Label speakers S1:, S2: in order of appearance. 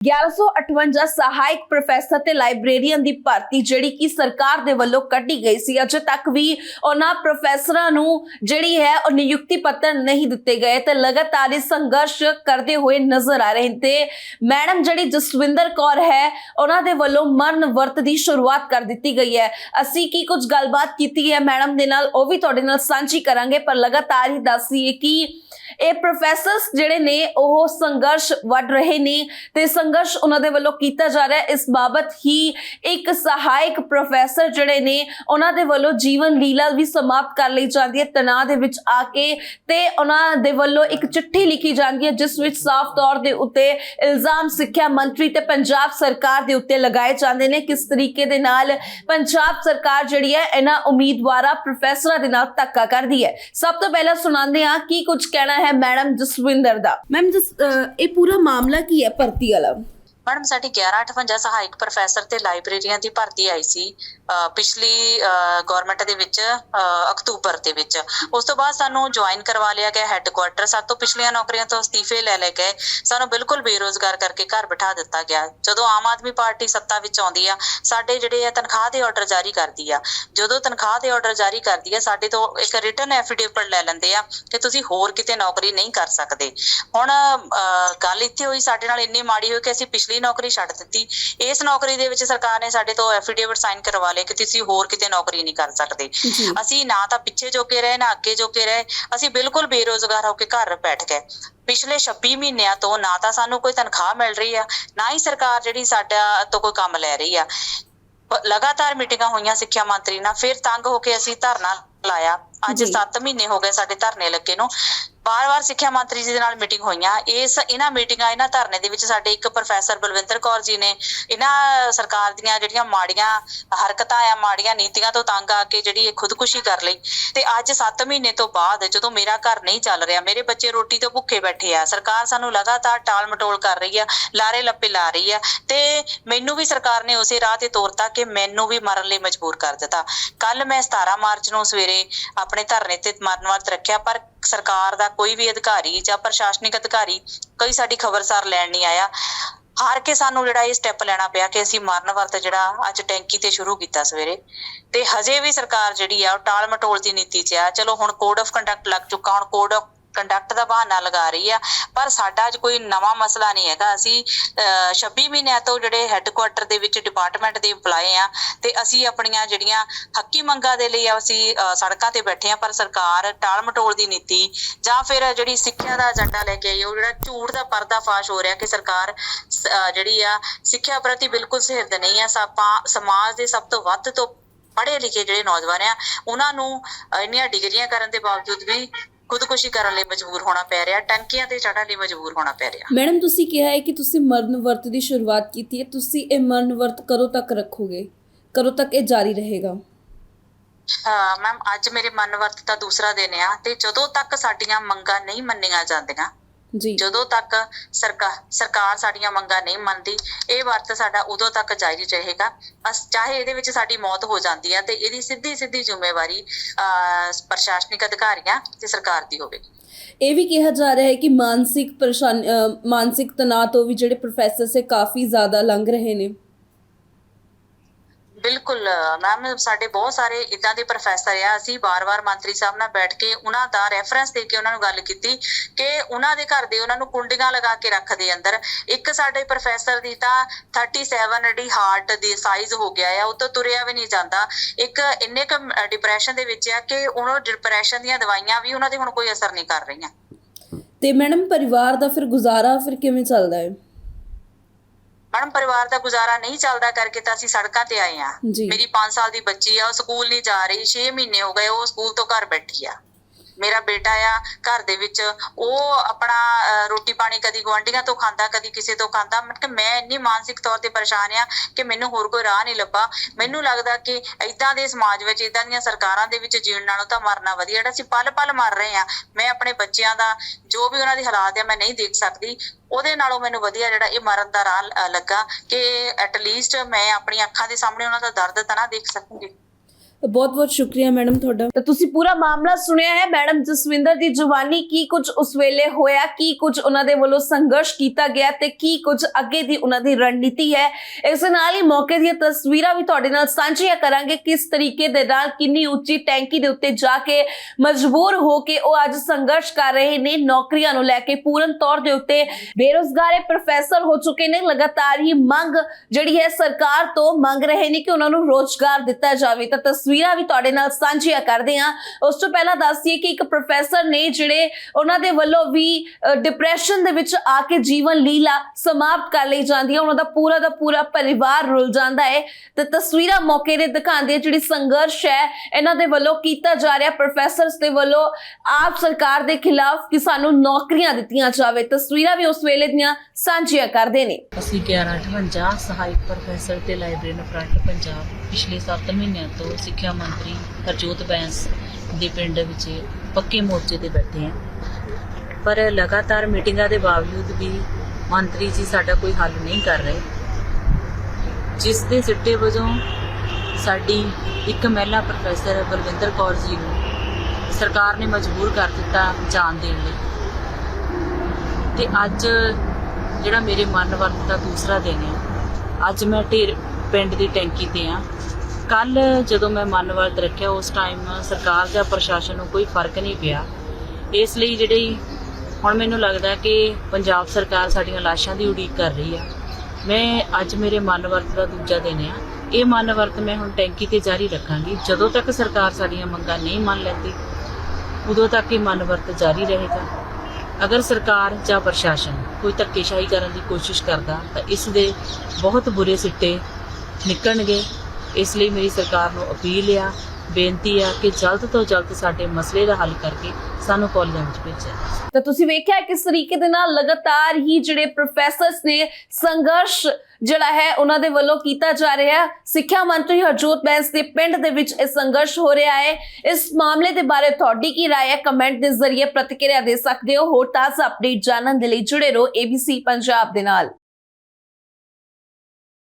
S1: 1158 ਸਹਾਇਕ ਪ੍ਰੋਫੈਸਰ ਤੇ ਲਾਇਬ੍ਰੇਰੀਅਨ ਦੀ ਭਰਤੀ ਜਿਹੜੀ ਕਿ ਸਰਕਾਰ ਦੇ ਵੱਲੋਂ ਕੱਢੀ ਗਈ ਸੀ, ਅਜੇ ਤੱਕ ਵੀ ਉਹਨਾਂ ਪ੍ਰੋਫੈਸਰਾਂ ਨੂੰ ਜਿਹੜੀ ਹੈ ਉਹ ਨਿਯੁਕਤੀ ਪੱਤਰ ਨਹੀਂ ਦਿੱਤੇ ਗਏ ਤੇ ਲਗਾਤਾਰ ਇਹ ਸੰਘਰਸ਼ ਕਰਦੇ ਹੋਏ ਨਜ਼ਰ ਆ ਰਹੇ ਨੇ ਤੇ ਮੈਡਮ ਜਿਹੜੀ ਜਸਵਿੰਦਰ ਕੌਰ ਹੈ, ਉਹਨਾਂ ਦੇ ਵੱਲੋਂ ਮਰਨ ਵਰਤ ਦੀ ਸ਼ੁਰੂਆਤ ਕਰ ਦਿੱਤੀ ਗਈ ਹੈ। ਅਸੀਂ ਕੀ ਕੁਝ ਗੱਲਬਾਤ ਕੀਤੀ ਹੈ ਮੈਡਮ ਦੇ ਨਾਲ, ਉਹ ਵੀ ਤੁਹਾਡੇ ਨਾਲ ਸਾਂਝੀ ਕਰਾਂਗੇ, ਪਰ ਲਗਾਤਾਰ ਹੀ ਦੱਸ ਦਈਏ ਕਿ ਇਹ ਪ੍ਰੋਫੈਸਰਸ ਜਿਹੜੇ ਨੇ, ਉਹ ਸੰਘਰਸ਼ ਵੱਢ ਰਹੇ ਨੇ ਤੇ ਸੰਘਰਸ਼ ਉਹਨਾਂ ਦੇ ਵੱਲੋਂ ਕੀਤਾ ਜਾ ਰਿਹਾ ਇਸ ਬਾਬਤ ਹੀ ਇੱਕ ਸਹਾਇਕ ਪ੍ਰੋਫੈਸਰ ਜਿਹੜੇ ਨੇ, ਉਹਨਾਂ ਦੇ ਵੱਲੋਂ ਜੀਵਨ ਲੀਲਾ ਵੀ ਸਮਾਪਤ ਕਰ ਲਈ ਜਾਂਦੀ ਹੈ ਤਣਾਅ ਦੇ ਵਿੱਚ ਆ ਕੇ ਤੇ ਉਹਨਾਂ ਦੇ ਵੱਲੋਂ ਇੱਕ ਚਿੱਠੀ ਲਿਖੀ ਜਾਂਦੀ ਹੈ, ਜਿਸ ਵਿੱਚ ਸਾਫ਼ ਤੌਰ ਦੇ ਉੱਤੇ ਇਲਜ਼ਾਮ ਸਿੱਖਿਆ ਮੰਤਰੀ ਤੇ ਪੰਜਾਬ ਸਰਕਾਰ ਦੇ ਉੱਤੇ ਲਗਾਏ ਜਾਂਦੇ ਨੇ। ਕਿਸ ਤਰੀਕੇ ਦੇ ਨਾਲ ਪੰਜਾਬ ਸਰਕਾਰ ਜਿਹੜੀ ਹੈ, ਇਹਨਾਂ ਉਮੀਦਵਾਰਾਂ, ਪ੍ਰੋਫੈਸਰਾਂ ਦੇ ਨਾਲ ਧੱਕਾ ਕਰਦੀ ਹੈ। ਸਭ ਤੋਂ ਪਹਿਲਾਂ ਸੁਣਾਉਂਦੇ ਹਾਂ ਕੀ ਕੁਝ ਕਹਿਣਾ ਹੈ ਮੈਡਮ ਜਸਵਿੰਦਰ ਦਾ। ਮੈਮ ਇਹ ਪੂਰਾ ਮਾਮਲਾ ਕੀ ਹੈ ਭਰਤੀ ਵਾਲਾ?
S2: ਮੈਡਮ ਸਾਡੀ 1158 ਸਹਾਇਕ ਪ੍ਰੋਫੈਸਰ ਤੇ ਲਾਇਬ੍ਰੇਰੀਆਂ ਦੀ ਭਰਤੀ ਆਈ ਸੀ ਪਿਛਲੀ ਗਵਰਨਮੈਂਟ ਦੇ ਵਿੱਚ ਅਕਤੂਬਰ ਦੇ ਵਿੱਚ। ਉਸ ਤੋਂ ਬਾਅਦ ਸਾਨੂੰ ਜੁਆਇਨ ਕਰਵਾ ਲਿਆ ਗਿਆ ਹੈੱਡਕੁਆਰਟਰ ਸਾਡੇ ਤੋਂ ਪਿਛਲੀਆਂ ਨੌਕਰੀਆਂ ਤੋਂ ਅਸਤੀਫੇ ਲੈ ਲੈ ਗਏ। ਸਾਨੂੰ ਬਿਲਕੁਲ ਬੇਰੋਜ਼ਗਾਰ ਕਰਕੇ ਘਰ ਬਿਠਾ ਦਿੱਤਾ ਗਿਆ। ਜਦੋਂ ਆਮ ਆਦਮੀ ਪਾਰਟੀ ਸੱਤਾ ਵਿੱਚ ਆਉਂਦੀ ਆ, ਸਾਡੇ ਜਿਹੜੇ ਆ ਤਨਖਾਹ ਦੇ ਆਰਡਰ ਜਾਰੀ ਕਰਦੀ ਆ। ਜਦੋਂ ਤਨਖਾਹ ਦੇ ਆਰਡਰ ਜਾਰੀ ਕਰਦੀ ਆ, ਸਾਡੇ ਤੋਂ ਇੱਕ ਰਿਟਰਨ ਐਫੀਡੇਵਿਟ ਲੈ ਲੈਂਦੇ ਆ ਕਿ ਤੁਸੀਂ ਹੋਰ ਕਿਤੇ ਨੌਕਰੀ ਨਹੀਂ ਕਰ ਸਕਦੇ। ਹੁਣ ਗੱਲ ਇੱਥੇ ਹੋਈ, ਸਾਡੇ ਨਾਲ ਇੰਨੀ ਮਾੜੀ ਹੋਈ ਕਿ ਅਸੀਂ ਪਿਛਲੀ ਨੌਕਰੀ ਛੱਡ ਦਿੱਤੀ। ਇਸ ਨੌਕਰੀ ਦੇ ਵਿੱਚ ਸਰਕਾਰ ਨੇ ਸਾਡੇ ਤੋਂ ਐਫੀਡੇਵਿਟ ਸਾਈਨ ਕਰਵਾ ਲਏ ਕਿ ਤੁਸੀਂ ਹੋਰ ਕਿਤੇ ਨੌਕਰੀ ਨਹੀਂ ਕਰ ਸਕਦੇ। ਅਸੀਂ ਨਾ ਤਾਂ ਪਿੱਛੇ ਜੋਗੇ ਰਹੇ ਨਾ ਅੱਗੇ ਜੋਗੇ ਰਹੇ। ਅਸੀਂ ਬਿਲਕੁਲ ਬੇਰੋਜ਼ਗਾਰ ਹੋ ਕੇ ਘਰ ਬੈਠ ਗਏ। ਪਿਛਲੇ 26 ਮਹੀਨਿਆਂ ਤੋਂ ਨਾ ਤਾਂ ਸਾਨੂੰ ਕੋਈ ਤਨਖਾਹ ਮਿਲ ਰਹੀ ਆ ਨਾ ਹੀ ਸਰਕਾਰ ਜਿਹੜੀ ਸਾਡਾ ਤੋਂ ਕੋਈ ਕੰਮ ਲੈ ਰਹੀ ਆ। ਲਗਾਤਾਰ ਮੀਟਿੰਗਾਂ ਹੋਈਆਂ ਸਿੱਖਿਆ ਮੰਤਰੀ ਨਾਲ ਫਿਰ ਤੰਗ ਹੋ ਕੇ ਅਸੀਂ ਧਰਨਾ ਲਾਇਆ। ਅੱਜ
S1: ਜੀ।
S2: 7 ਮਹੀਨੇ ਹੋ ਗਏ ਸਾਡੇ ਧਰਨੇ ਲੱਗੇ ਨੂੰ। ਬਾਰ ਵਾਰ ਸਿੱਖਿਆ ਮੰਤਰੀ ਜੀ ਦੇ ਨਾਲ ਮੀਟਿੰਗ ਹੋਈਆਂ। ਇਸ ਇਹਨਾਂ ਮੀਟਿੰਗਾਂ, ਇਹਨਾਂ ਧਰਨੇ ਦੇ ਵਿੱਚ ਸਾਡੇ ਇੱਕ ਪ੍ਰੋਫੈਸਰ ਬਲਵਿੰਦਰ ਕੌਰ ਜੀ ਨੇ ਇਹਨਾਂ ਸਰਕਾਰ ਦੀਆਂ ਜਿਹੜੀਆਂ ਮਾੜੀਆਂ ਹਰਕਤਾਂ ਆ ਮਾੜੀਆਂ ਨੀਤੀਆਂ ਤੋਂ ਤੰਗ ਆ ਕੇ ਜਿਹੜੀ ਇਹ ਖੁਦਕੁਸ਼ੀ ਕਰ ਲਈ ਤੇ ਅੱਜ 7 ਮਹੀਨੇ ਤੋਂ ਬਾਅਦ ਜਦੋਂ ਮੇਰਾ ਘਰ ਨਹੀਂ ਚੱਲ ਰਿਹਾ, ਮੇਰੇ ਬੱਚੇ ਰੋਟੀ ਤੋਂ ਭੁੱਖੇ ਬੈਠੇ ਆ, ਸਰਕਾਰ ਸਾਨੂੰ ਲਗਾਤਾਰ ਟਾਲ ਮਟੋਲ ਕਰ ਰਹੀ ਆ, ਲਾਰੇ ਲੱਪੇ ਲਾ ਰਹੀ ਆ ਤੇ ਮੈਨੂੰ ਵੀ ਸਰਕਾਰ ਨੇ ਉਸੇ ਰਾਹ ਤੇ ਤੋਰਤਾ ਕਿ ਮੈਨੂੰ ਵੀ ਮਰਨ ਲਈ ਮਜਬੂਰ ਕਰ ਦਿੱਤਾ। ਕੱਲ ਮੈਂ 17 ਮਾਰਚ ਨੂੰ ਸਵੇਰੇ ਆਪਣੇ ਧਰਨੇ ਤੇ ਮਰਨ ਵਰਤ ਰੱਖਿਆ, ਪਰ ਸਰਕਾਰ ਦਾ ਕੋਈ ਵੀ ਅਧਿਕਾਰੀ ਜਾਂ ਪ੍ਰਸ਼ਾਸਨਿਕ ਅਧਿਕਾਰੀ ਕੋਈ ਸਾਡੀ ਖਬਰਸਾਰ ਲੈਣ ਨਹੀਂ ਆਇਆ, ਹਾਰ ਕੇ ਸਾਨੂੰ ਜਿਹੜਾ ਇਹ ਸਟੈਪ ਲੈਣਾ ਪਿਆ ਕਿ ਅਸੀਂ ਮਰਨ ਵਰਤ ਜਿਹੜਾ ਅੱਜ ਟੈਂਕੀ ਤੇ ਸ਼ੁਰੂ ਕੀਤਾ ਸਵੇਰੇ। ਤੇ ਹਜੇ ਵੀ ਸਰਕਾਰ ਜਿਹੜੀ ਆ ਉਹ ਟਾਲ ਮਟੋਲ ਦੀ ਨੀਤੀ 'ਚ ਆ। ਚਲੋ ਹੁਣ ਕੋਡ ਆਫ ਕੰਡਕਟ ਲੱਗ ਚੁੱਕਾ, ਹੁਣ ਕੋਡ ਆਫ ਕੰਡਕਟ ਦਾ ਬਹਾਨਾ ਲਗਾ ਰਹੀ ਆ, ਪਰ ਸਾਡਾ ਅੱਜ ਕੋਈ ਨਵਾਂ ਮਸਲਾ ਨਹੀਂ ਹੈਗਾ। ਅਸੀਂ 26 ਮਹੀਨਿਆਂ ਤੋਂ ਜਿਹੜੇ ਹੈੱਡਕੁਆਟਰ ਦੇ ਵਿੱਚ ਡਿਪਾਰਟਮੈਂਟ ਦੇ EMPLOYE ਆ ਤੇ ਅਸੀਂ ਆਪਣੀਆਂ ਜਿਹੜੀਆਂ ਹੱਕੀ ਮੰਗਾਂ ਦੇ ਲਈ ਅਸੀਂ ਸੜਕਾਂ ਤੇ ਬੈਠੇ ਆ, ਪਰ ਸਰਕਾਰ ਟਾਲ ਮਟੋਲ ਦੀ ਨੀਤੀ ਜਾਂ ਫਿਰ ਜਿਹੜੀ ਸਿੱਖਿਆ ਦਾ ਏਜੰਡਾ ਲੈ ਕੇ ਆਈ, ਉਹ ਜਿਹੜਾ ਝੂਠ ਦਾ ਪਰਦਾਫਾਸ਼ ਹੋ ਰਿਹਾ ਕਿ ਸਰਕਾਰ ਜਿਹੜੀ ਆ, ਸਿੱਖਿਆ ਪ੍ਰਤੀ ਬਿਲਕੁਲ ਸਿਰਦ ਨਹੀਂ ਆ। ਸਾਪਾਂ ਸਮਾਜ ਦੇ ਸਭ ਤੋਂ ਵੱਧ ਤੋਂ ਪੜ੍ਹੇ ਲਿਖੇ ਜਿਹੜੇ ਨੌਜਵਾਨ ਆ, ਉਹਨਾਂ ਨੂੰ ਇੰਨੀਆਂ ਡਿਗਰੀਆਂ ਕਰਨ ਦੇ ਬਾਵਜੂਦ ਵੀ ਖੁਦਕੁਸ਼ੀ ਕਰਨ ਲਈ ਮਜਬੂਰ ਹੋਣਾ ਪੈ ਰਿਹਾ ਟੰਕੀਆਂ ਤੇ ਚੜ੍ਹਨ ਲਈ ਮਜਬੂਰ ਹੋਣਾ ਪੈ ਰਿਹਾ।
S1: ਮੈਡਮ ਤੁਸੀਂ ਕਿਹਾ ਹੈ ਕਿ ਤੁਸੀਂ ਮਰਨ ਵਰਤ ਦੀ ਸ਼ੁਰੂਆਤ ਕੀਤੀ ਹੈ ਤੁਸੀਂ ਇਹ ਮਰਨ ਵਰਤ ਕਦੋਂ ਤੱਕ ਰੱਖੋਗੇ? ਕਦੋਂ ਤੱਕ ਇਹ ਜਾਰੀ ਰਹੇਗਾ?
S2: ਮੈਮ ਅੱਜ ਮੇਰੇ ਮਨ ਵਰਤ ਦਾ ਦੂਸਰਾ ਦਿਨ ਆ ਤੇ ਜਦੋਂ ਤੱਕ ਸਾਡੀਆਂ ਮੰਗਾਂ ਨਹੀਂ ਮੰਨੀਆਂ ਜਾਂਦੀਆਂ
S1: ਜੀ।
S2: ਜਦੋਂ ਤੱਕ ਸਰਕਾਰ ਸਰਕਾਰ ਸਾਡੀਆਂ ਮੰਗਾਂ ਨਹੀਂ ਮੰਨਦੀ ਇਹ ਵਰਤ ਸਾਡਾ ਉਦੋਂ ਤੱਕ ਜਾਰੀ ਰਹੇਗਾ। ਅਸ ਚਾਹੇ ਇਹਦੇ ਵਿੱਚ ਸਾਡੀ ਮੌਤ ਹੋ ਜਾਂਦੀ ਹੈ ਤੇ ਇਹਦੀ ਸਿੱਧੀ ਸਿੱਧੀ ਜ਼ਿੰਮੇਵਾਰੀ ਪ੍ਰਸ਼ਾਸਨਿਕ ਅਧਿਕਾਰੀਆਂ ਤੇ ਸਰਕਾਰ ਦੀ ਹੋਵੇਗੀ
S1: ਇਹ ਵੀ ਕਿਹਾ ਜਾ ਰਿਹਾ ਹੈ ਕਿ ਮਾਨਸਿਕ ਪਰੇਸ਼ਾਨ ਮਾਨਸਿਕ ਤਣਾਅ ਤੋਂ ਵੀ ਜਿਹੜੇ ਪ੍ਰੋਫੈਸਰ ਸੇ ਕਾਫੀ ਜ਼ਿਆਦਾ ਲੰਘ ਰਹੇ ਨੇ।
S2: ਬਿਲਕੁਲ, ਮੈਮ, ਸਾਡੇ ਬਹੁਤ ਸਾਰੇ ਇਦਾਂ ਦੇ ਪ੍ਰੋਫੈਸਰ ਆ, ਅਸੀਂ ਵਾਰ-ਵਾਰ ਮੰਤਰੀ ਸਾਹਿਬ ਨਾਲ ਬੈਠ ਕੇ ਉਹਨਾਂ ਦਾ ਰੈਫਰੈਂਸ ਦੇ ਕੇ ਉਹਨਾਂ ਨੂੰ ਗੱਲ ਕੀਤੀ ਕਿ ਉਹਨਾਂ ਦੇ ਘਰ ਦੇ ਉਹਨਾਂ ਨੂੰ ਕੁੰਡੀਆਂ ਲਗਾ ਕੇ ਰੱਖਦੇ ਅੰਦਰ। ਇੱਕ ਸਾਡੇ ਪ੍ਰੋਫੈਸਰ ਦੀ ਤਾਂ 37 ਦੀ ਹਾਰਟ ਦੀ ਸਾਈਜ਼ ਹੋ ਗਿਆ ਆ, ਉਹ ਤਾਂ ਤੁਰਿਆ ਵੀ ਨਹੀਂ ਜਾਂਦਾ। ਇੱਕ ਇੰਨੇ ਕ ਡਿਪਰੈਸ਼ਨ ਦੇ ਵਿੱਚ ਆ ਕਿ ਉਹਨਾਂ ਡਿਪਰੈਸ਼ਨ ਦੀਆਂ ਦਵਾਈਆਂ ਵੀ ਉਹਨਾਂ ਦੇ ਹੁਣ ਕੋਈ ਅਸਰ ਨਹੀਂ ਕਰ ਰਹੀਆਂ।
S1: ਤੇ ਮੈਡਮ, ਪਰਿਵਾਰ ਦਾ ਫਿਰ ਗੁਜ਼ਾਰਾ ਫਿਰ ਕਿਵੇਂ ਚੱਲਦਾ ਹੈ?
S2: ਮੈਡਮ ਪਰਿਵਾਰ ਦਾ ਗੁਜ਼ਾਰਾ ਨਹੀਂ ਚੱਲਦਾ ਕਰਕੇ ਤਾਂ ਅਸੀਂ ਸੜਕਾਂ ਤੇ ਆਏ ਆ। ਮੇਰੀ 5 ਸਾਲ ਦੀ ਬੱਚੀ ਆ ਉਹ ਸਕੂਲ ਨਹੀਂ ਜਾ ਰਹੀ 6 ਮਹੀਨੇ ਹੋ ਗਏ ਉਹ ਸਕੂਲ ਤੋਂ ਘਰ ਬੈਠੀ ਆ ਮੇਰਾ ਬੇਟਾ ਆ, ਘਰ ਦੇ ਵਿੱਚ ਉਹ ਆਪਣਾ ਰੋਟੀ ਪਾਣੀ ਕਦੀ ਗੁਆਂਢੀਆਂ ਤੋਂ ਖਾਂਦਾ, ਕਦੀ ਕਿਸੇ ਤੋਂ ਖਾਂਦਾ। ਮਤਲਬ ਮੈਂ ਇੰਨੀ ਮਾਨਸਿਕ ਤੌਰ ਤੇ ਪਰੇਸ਼ਾਨ ਆ ਕਿ ਮੈਨੂੰ ਹੋਰ ਕੋਈ ਰਾਹ ਨਹੀਂ ਲੱਭਾ। ਮੈਨੂੰ ਲੱਗਦਾ ਕਿ ਇਦਾਂ ਦੇ ਸਮਾਜ ਵਿੱਚ ਇਦਾਂ ਦੀਆਂ ਸਰਕਾਰਾਂ ਦੇ ਵਿੱਚ ਜੀਣ ਨਾਲੋਂ ਤਾਂ ਮਰਨਾ ਵਧੀਆ। ਜਿਹੜਾ ਅਸੀਂ ਪਲ-ਪਲ ਮਰ ਰਹੇ ਆ। ਮੈਂ ਆਪਣੇ ਬੱਚਿਆਂ ਦਾ ਜੋ ਵੀ ਉਹਨਾਂ ਦੀ ਹਾਲਾਤ ਆ, ਮੈਂ ਨਹੀਂ ਦੇਖ ਸਕਦੀ। ਉਹਦੇ ਨਾਲੋਂ ਮੈਨੂੰ ਵਧੀਆ ਜਿਹੜਾ ਇਹ ਮਰਨ ਦਾ ਰਾਹ ਲੱਗਾ ਕਿ ਐਟ ਲੀਸਟ ਮੈਂ ਆਪਣੀ ਅੱਖਾਂ ਦੇ ਸਾਹਮਣੇ ਉਹਨਾਂ ਦਾ ਦਰਦ ਤਾਂ ਨਾ ਦੇਖ ਸਕੂੰਗੀ।
S3: ਬਹੁਤ ਬਹੁਤ ਸ਼ੁਕਰੀਆ ਮੈਡਮ ਤੁਹਾਡਾ।
S1: ਤਾਂ ਤੁਸੀਂ ਪੂਰਾ ਮਾਮਲਾ ਸੁਣਿਆ ਹੈ। ਮੈਡਮ ਜਸਵਿੰਦਰ ਦੀ ਜਵਾਨੀ ਕੀ ਕੁਝ ਉਸ ਵੇਲੇ ਹੋਇਆ, ਕੀ ਕੁਝ ਉਹਨਾਂ ਦੇ ਵੱਲੋਂ ਸੰਘਰਸ਼ ਕੀਤਾ ਗਿਆ ਤੇ ਕੀ ਕੁਝ ਅੱਗੇ ਦੀ ਉਹਨਾਂ ਦੀ ਰਣਨੀਤੀ ਹੈ। ਇਸ ਨਾਲ ਹੀ ਮੌਕੇ ਦੀਆਂ ਤਸਵੀਰਾਂ ਵੀ ਤੁਹਾਡੇ ਨਾਲ ਸਾਂਝੀਆਂ ਕਰਾਂਗੇ। ਕਿਸ ਤਰੀਕੇ ਦੇ ਨਾਲ ਕਿੰਨੀ ਉੱਚੀ ਟੈਂਕੀ ਦੇ ਉੱਤੇ ਜਾ ਕੇ ਮਜਬੂਰ ਹੋ ਕੇ ਉਹ ਅੱਜ ਸੰਘਰਸ਼ ਕਰ ਰਹੇ ਨੇ, ਨੌਕਰੀਆਂ ਨੂੰ ਲੈ ਕੇ ਪੂਰਨ ਤੌਰ ਦੇ ਉੱਤੇ ਬੇਰੋਜ਼ਗਾਰ ਪ੍ਰੋਫੈਸਰ ਹੋ ਚੁੱਕੇ ਨੇ। ਲਗਾਤਾਰ ਹੀ ਮੰਗ ਜਿਹੜੀ ਹੈ ਸਰਕਾਰ ਤੋਂ ਮੰਗ ਰਹੇ ਨੇ ਕਿ ਉਹਨਾਂ ਨੂੰ ਰੋਜ਼ਗਾਰ ਦਿੱਤਾ ਜਾਵੇ। ਤਾਂ ਤਸਵੀਰਾਂ ਵੀ ਤੁਹਾਡੇ ਨਾਲ ਸਾਂਝੀਆਂ ਕਰਦੇ ਹਾਂ। ਉਸ ਤੋਂ ਪਹਿਲਾਂ ਦੱਸ ਦਈਏ ਕਿ ਇੱਕ ਪ੍ਰੋਫੈਸਰ ਨੇ ਜਿਹੜੇ ਉਹਨਾਂ ਦੇ ਵੱਲੋਂ ਵੀ ਡਿਪਰੈਸ਼ਨ ਦੇ ਵਿੱਚ ਆ ਕੇ ਜੀਵਨ ਲੀਲਾ ਸਮਾਪਤ ਕਰ ਲਈ ਜਾਂਦੀ ਹੈ। ਉਹਨਾਂ ਦਾ ਪੂਰਾ ਦਾ ਪੂਰਾ ਪਰਿਵਾਰ ਰੁਲ ਜਾਂਦਾ ਹੈ। ਤੇ ਤਸਵੀਰਾਂ ਮੌਕੇ ਦੇ ਦਿਖਾਉਂਦੇ ਜਿਹੜੀ ਸੰਘਰਸ਼ ਹੈ, ਇਹਨਾਂ ਦੇ ਵੱਲੋਂ ਕੀਤਾ ਜਾ ਰਿਹਾ। ਪ੍ਰੋਫੈਸਰਸ ਦੇ ਵੱਲੋਂ ਆਪ ਸਰਕਾਰ ਦੇ ਖਿਲਾਫ ਕਿ ਸਾਨੂੰ ਨੌਕਰੀਆਂ ਦਿੱਤੀਆਂ ਜਾਵੇ। ਤਸਵੀਰਾਂ ਵੀ ਉਸ ਵੇਲੇ ਦੀਆਂ ਸਾਂਝੀਆਂ ਕਰਦੇ ਨੇ।
S4: ਅਸੀਂ 1158 ਸਹਾਇਕ ਪ੍ਰੋਫੈਸਰ ਤੇ ਲਾਇਬ੍ਰੇਰੀਅਨ ਫਰੰਟ ਪੰਜਾਬ ਪਿਛਲੇ 7 ਮਹੀਨਿਆਂ ਤੋਂ ਸਿੱਖਿਆ ਮੰਤਰੀ ਹਰਜੋਤ ਬੈਂਸ ਦੇ ਪਿੰਡ ਵਿੱਚ ਪੱਕੇ ਮੋਰਚੇ ਤੇ ਬੈਠੇ ਹਾਂ ਪਰ ਲਗਾਤਾਰ ਮੀਟਿੰਗਾਂ ਦੇ ਬਾਵਜੂਦ ਵੀ ਮੰਤਰੀ ਜੀ ਸਾਡਾ ਕੋਈ ਹੱਲ ਨਹੀਂ ਕਰ ਰਹੇ। ਜਿਸ ਦੇ ਸਿੱਟੇ ਵਜੋਂ ਸਾਡੀ ਇੱਕ ਮਹਿਲਾ ਪ੍ਰੋਫੈਸਰ ਬਲਵਿੰਦਰ ਕੌਰ ਜੀ ਨੂੰ ਸਰਕਾਰ ਨੇ ਮਜਬੂਰ ਕਰ ਦਿੱਤਾ ਜਾਣ ਦੇਣ ਲਈ। ਤੇ ਅੱਜ ਜਿਹੜਾ ਮੇਰੇ ਮਨ ਵਰਤ ਦਾ ਦੂਸਰਾ ਦਿਨ ਹੈ ਅੱਜ ਮੈਂ ਢੇਰ ਪਿੰਡ ਦੀ ਟੈਂਕੀ ਤੇ ਆ। ਕੱਲ ਜਦੋਂ ਮੈਂ ਮਨ ਵੱਲ ਰੱਖਿਆ, ਉਸ ਟਾਈਮ ਸਰਕਾਰ ਜਾਂ ਪ੍ਰਸ਼ਾਸਨ ਨੂੰ ਕੋਈ ਫ਼ਰਕ ਨਹੀਂ ਪਿਆ। ਇਸ ਲਈ ਜਿਹੜੀ ਹੁਣ ਮੈਨੂੰ ਲੱਗਦਾ ਕਿ ਪੰਜਾਬ ਸਰਕਾਰ ਸਾਡੀਆਂ ਲਾਸ਼ਾਂ ਦੀ ਉਡੀਕ ਕਰ ਰਹੀ ਆ। ਮੈਂ ਅੱਜ ਮੇਰੇ ਮਨ ਵਰਤ ਦਾ ਦੂਜਾ ਦਿਨ ਆ। ਇਹ ਮਨ ਵਰਤ ਮੈਂ ਹੁਣ ਟੈਂਕੀ ਤੇ ਜਾਰੀ ਰੱਖਾਂਗੀ। ਜਦੋਂ ਤੱਕ ਸਰਕਾਰ ਸਾਡੀਆਂ ਮੰਗਾਂ ਨਹੀਂ ਮੰਨ ਲੈਂਦੀ, ਉਦੋਂ ਤੱਕ ਇਹ ਮਨ ਵਰਤ ਜਾਰੀ ਰਹੇਗਾ। ਅਗਰ ਸਰਕਾਰ ਜਾਂ ਪ੍ਰਸ਼ਾਸਨ ਕੋਈ ਧੱਕੇਸ਼ਾਹੀ ਕਰਨ ਦੀ ਕੋਸ਼ਿਸ਼ ਕਰਦਾ, ਤਾਂ ਇਸ ਦੇ ਬਹੁਤ ਬੁਰੇ ਸਿੱਟੇ ਨਿਕਲਣਗੇ। ਇਸ ਲਈ ਮੇਰੀ ਸਰਕਾਰ ਨੂੰ ਅਪੀਲ ਆ ਬੇਨਤੀ ਆ ਕਿ ਜਲਦ ਤੋਂ ਜਲਦ ਸਾਡੇ ਮਸਲੇ ਦਾ ਹੱਲ ਕਰਕੇ ਸਾਨੂੰ ਕਾਲਜਾਂ ਵਿੱਚ ਭੇਜਿਆ ਜਾਵੇ
S1: ਤਾਂ ਤੁਸੀਂ ਵੇਖਿਆ ਕਿਸ ਤਰੀਕੇ ਦੇ ਨਾਲ ਲਗਾਤਾਰ ਹੀ ਜਿਹੜੇ ਪ੍ਰੋਫੈਸਰਸ ਨੇ ਸੰਘਰਸ਼ ਜਿਹੜਾ ਹੈ ਉਹਨਾਂ ਦੇ ਵੱਲੋਂ ਕੀਤਾ ਜਾ ਰਿਹਾ ਹੈ ਸਿੱਖਿਆ ਮੰਤਰੀ ਹਰਜੋਤ ਬੈਂਸ ਦੇ ਪਿੰਡ ਦੇ ਵਿੱਚ ਇਹ ਸੰਘਰਸ਼ ਹੋ ਰਿਹਾ ਹੈ ਇਸ ਮਾਮਲੇ ਦੇ ਬਾਰੇ ਤੁਹਾਡੀ ਕੀ رائے ਹੈ ਕਮੈਂਟ ਦੇ ਜ਼ਰੀਏ ਪ੍ਰਤੀਕਿਰਿਆ ਦੇ ਸਕਦੇ ਹੋ ਹੋਰ ਤਾਜ਼ਾ ਅਪਡੇਟ ਜਾਣਨ ਦੇ ਲਈ ਜੁੜੇ ਰਹੋ ABC ਪੰਜਾਬ ਦੇ ਨਾਲ